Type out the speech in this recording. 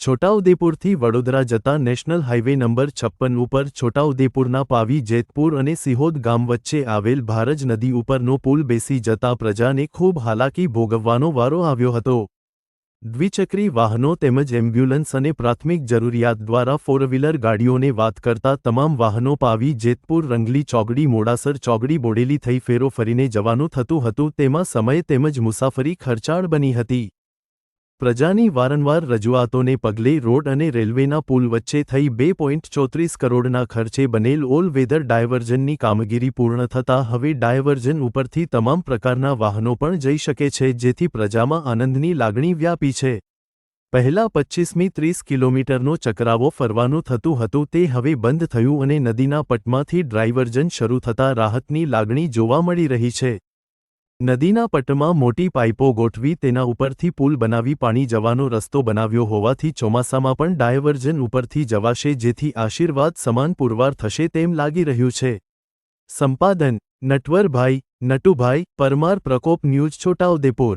છોટાઉદેપુરથી વડોદરા જતા national highway number છપ્પન ઉપર છોટાઉદેપુરના પાવી, જેતપુર અને સિહોદ ગામ વચ્ચે આવેલ ભારજ નદી ઉપરનો પુલ બેસી જતા પ્રજાને ખૂબ હાલાકી ભોગવવાનો વારો આવ્યો હતો. દ્વિચક્રી વાહનો તેમજ એમ્બ્યુલન્સ અને પ્રાથમિક જરૂરિયાત દ્વારા ફોર વ્હીલર ગાડીઓને વાત કરતા તમામ વાહનો પાવી, જેતપુર, રંગલી ચોગડી, મોડાસર ચોગડી, બોડેલી થઈ ફેરો ફરીને જવાનું થતું હતું, તેમાં સમય તેમજ મુસાફરી ખર્ચાળ બની હતી. પ્રજાની વારંવાર રજૂઆતોને પગલે રોડ અને રેલવેના પુલ વચ્ચે થઈ બે પોઈન્ટ ચોત્રીસ કરોડના ખર્ચે બનેલ ઓલ વેધર ડાયવર્ઝનની કામગીરી પૂર્ણ થતાં હવે ડાયવર્ઝન ઉપરથી તમામ પ્રકારના વાહનો પણ જઈ શકે છે, જેથી પ્રજામાં આનંદની લાગણી વ્યાપી છે. પહેલા પચ્ચીસમી ત્રીસ કિલોમીટરનો ચકરાવો ફરવાનું થતું હતું, તે હવે બંધ થયું અને નદીના પટમાંથી ડ્રાઇવર્જન શરૂ થતાં રાહતની લાગણી જોવા મળી રહી છે. નદીના પટમાં મોટી પાઇપો ગોઠવી તેના ઉપરથી પુલ બનાવી પાણી જવાનો રસ્તો બનાવ્યો હોવાથી ચોમાસામાં પણ ડાયવર્જન ઉપરથી જવાશે જેથી આશીર્વાદ સમાન પુરવાર થશે તેમ લાગી રહ્યું છે. સંપાદન, નટવરભાઈ, નટુભાઈ, પરમાર પ્રકોપ ન્યૂઝ, છોટાઉદેપુર.